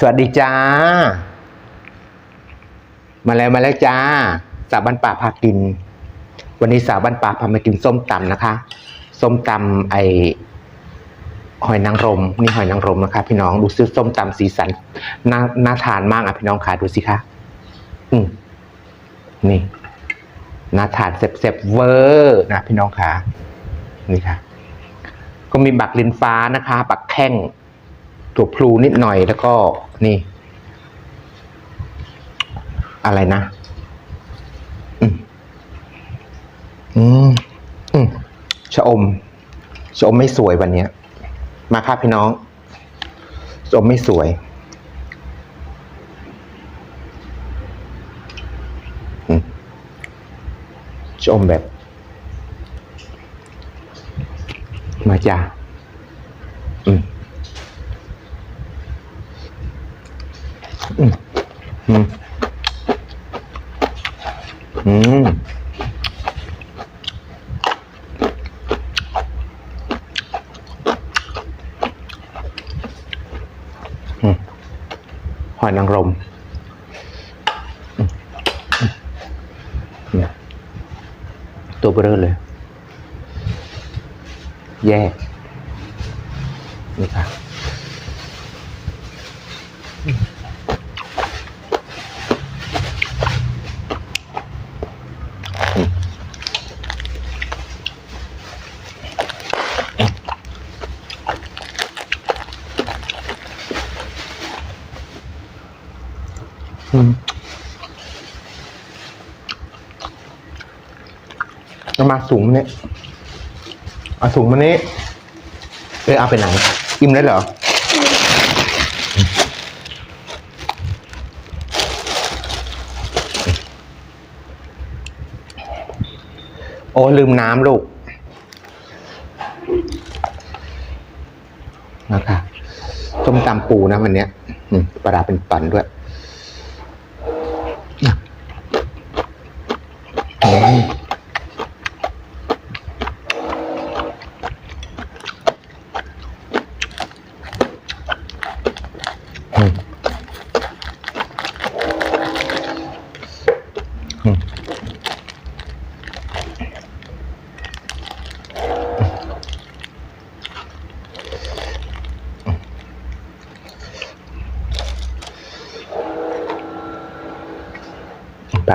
สวัสดีจ้า มาแล้วมาแล้วจ้า สาวบ้านป่าพากิน วันนี้สาวบ้านป่าพามากินส้มตำนะคะ ส้มตำไอหอยนางรม นี่หอยนางรมนะคะ พี่น้องดูซื้อส้มตำสีสันน่าน่าทานมากอะพี่น้องค่ะดูสิคะอืมนี่น่าทานเซ็บเซ็บๆเวอร์นะพี่น้องค่ะนี่ค่ะ ก็มีบักลินฟ้านะคะ บักแข้ง ถั่วพลูนิดหน่อยแล้วก็นี่ อะไรนะ อืม อืมอืมชะอมชะอมไม่สวยวันเนี้ย มาค่ะพี่น้องชะอมไม่สวย ชะอมแบบ มาจ้าอืม อืม อืม อืม อืมหอยนางรมอืมอืมตัวเบลอเลย แยก นี่ค่ะ อืมเอามาสูงมาเนี่ยเอาสูงมานี้เอ้ยเอาไปไหน อิ่มแล้วเหรอ โอ้ลืมน้ำลูกนะคะส้มตำปูนะวันนี้ปลาร้าเป็นปันด้วย อืมอืมอืม ปา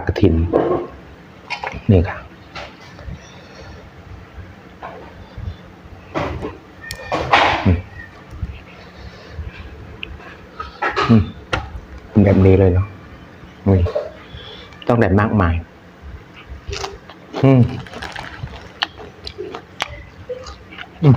กถิน นี่ค่ะอืมอืมแบบนี้เลยเนาะ ต้องแบบมากมาย อืมอืม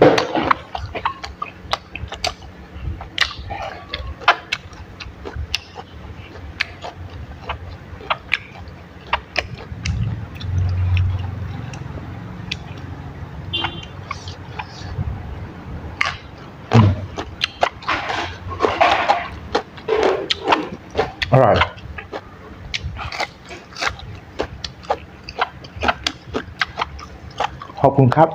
ขอบคุณครับ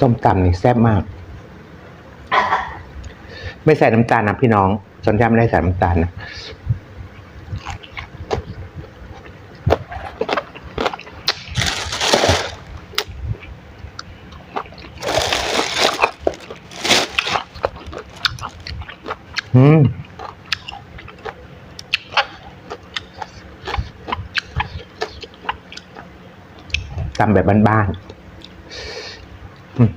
ส้มตำนี่แซ่บมาก ไม่ใส่น้ำตาลนะพี่น้องสัญญาไม่ได้ใส่น้ำตาลนะ อืมตำแบบบ้านๆอืม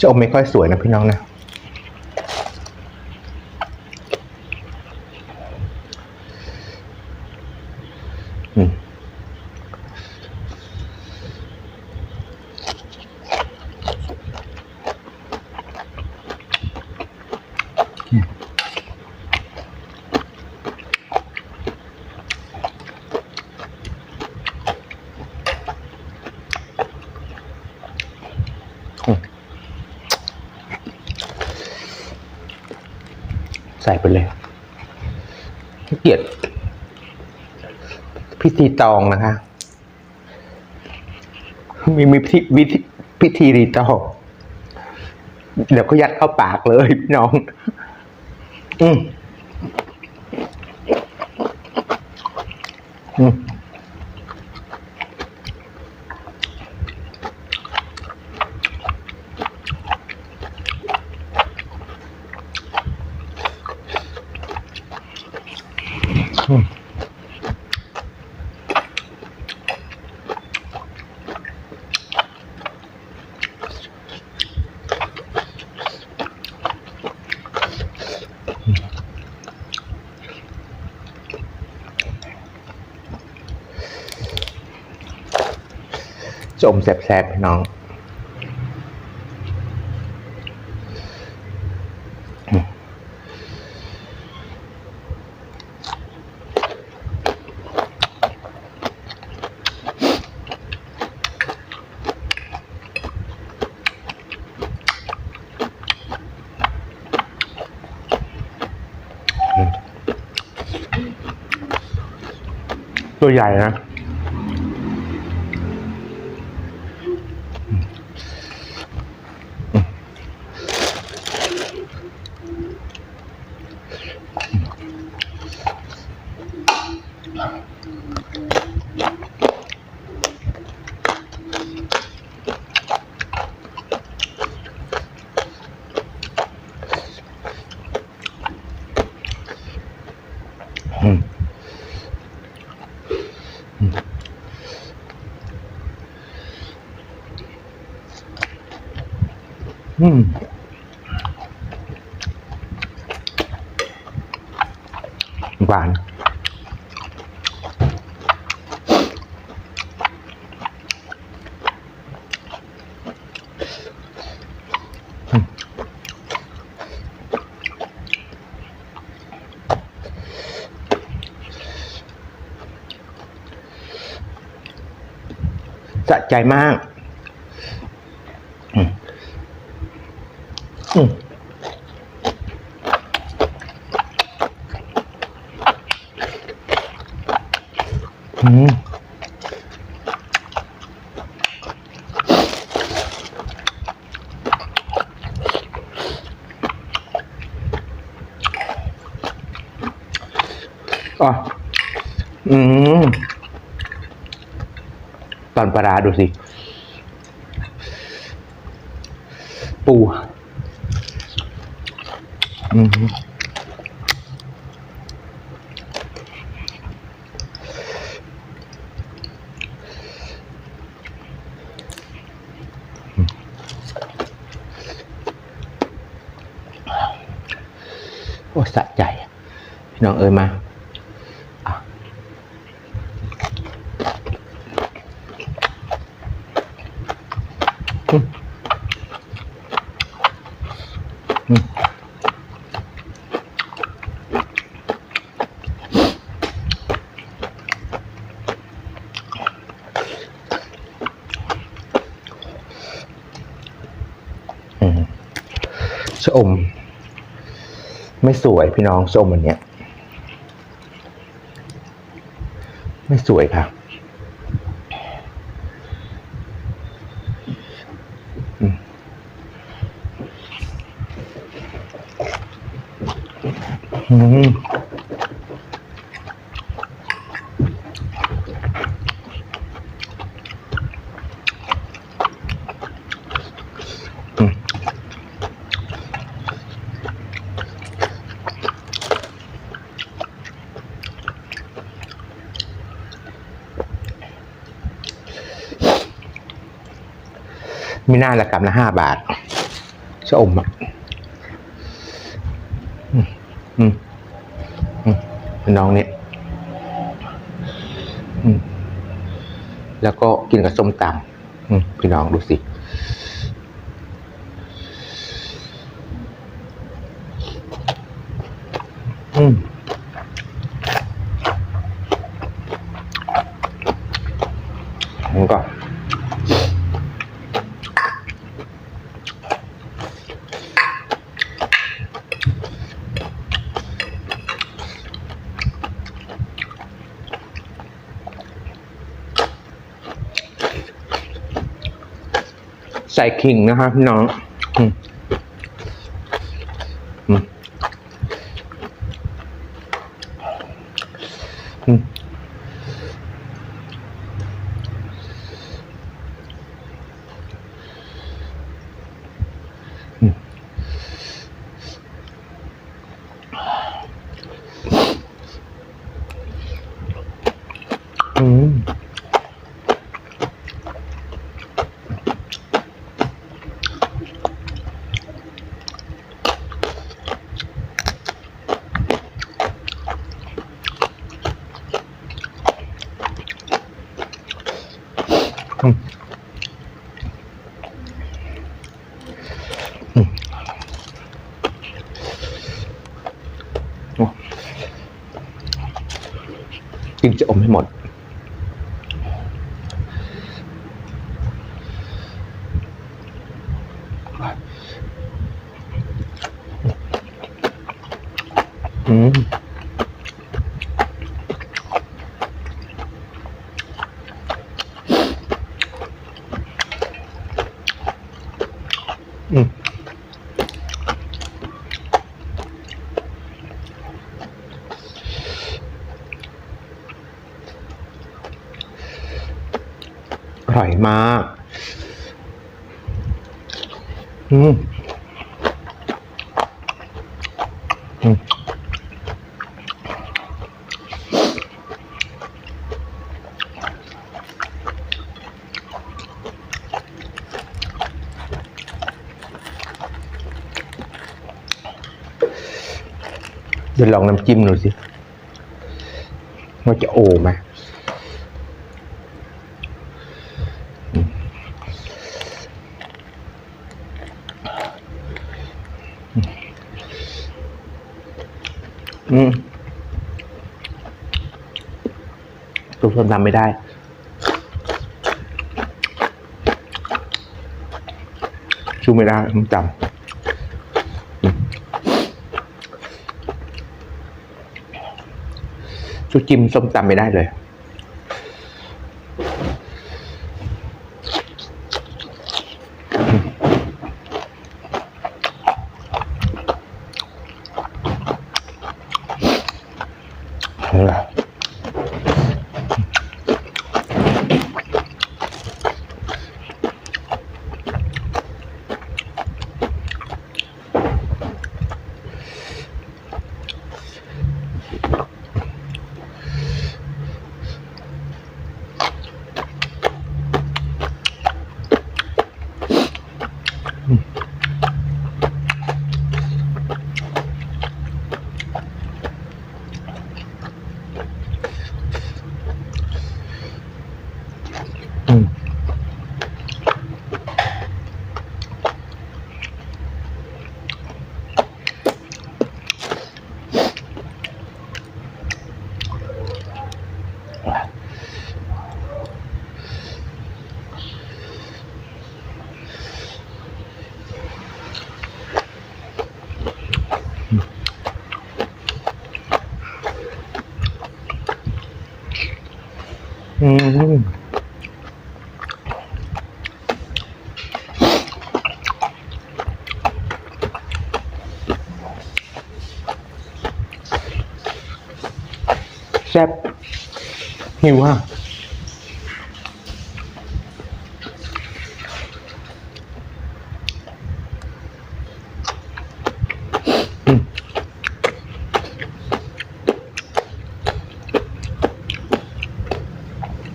ชะอมไม่ค่อยสวยนะพี่น้องนะ ใส่ไปเลยขี้เกียจพิธีตองนะคะ มีมีพิธีวิธีพิธีรีตองเดี๋ยวก็ยัดเข้าปากเลยพี่น้อง อืมอืม มแสบๆพี่น้องตัวใหญ่นะ อืมหวาน สะใจมาก อ๋ออืมตอนปลาร้าดูสิ ปู อืมโอ้สะใจ พี่น้องเอ๋ยมาอะอืมอืม อืม ชะอม ไม่สวยพี่น้องชะอมวันเนี้ย ไม่สวยค่ะ อืม มีหน้าละกำละห้าบาทชะอมอะอืมอืมน้องเนี่ยอืมแล้วก็กินกับส้มตำพี่น้องดูสิอืม ใส่ขิงนะคะพี่น้องอืมอืมอืมอืมอืม อืมอืมโอ้กิน จะอมให้หมด เดี๋ยวลองน้ำจิ้มดูสิว่าจะโอไหมอืมตัวส้มตำไม่ได้ชูไม่ได้ส้มตำ ชูจิ้มส้มตำไม่ได้เลย อืมอืม แซ่บหิวอะ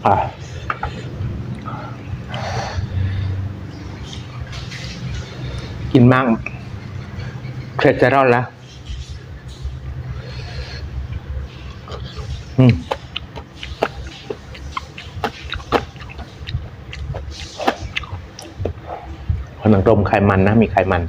อะกินมั่งเครเจรอลแล้ว อืมหนัง รมไขมันนะ มีไขมัน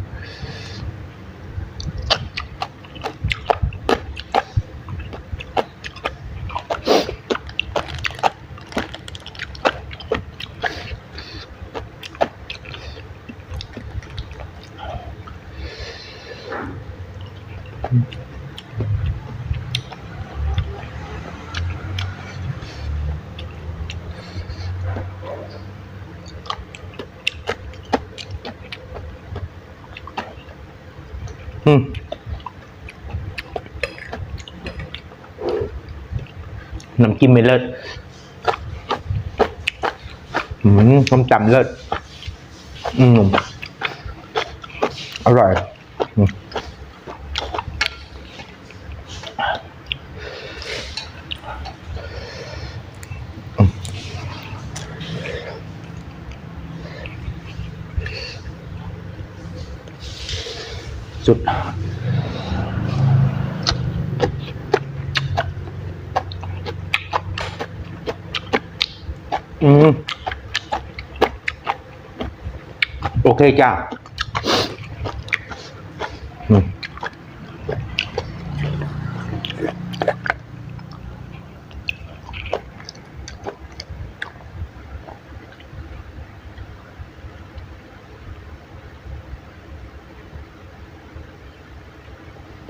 อ จิ้มไม่เลิศอืมส้มตำเลิศอืมอร่อยอืมสุด อืม โอเจ้า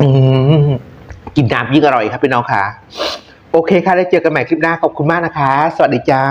อืมกินน้ำยิ่งอร่อยครับพี่น้องค่ะ โอเคค่ะได้เจอกันใหม่คลิปหน้า ขอบคุณมากนะคะ สวัสดีจ้า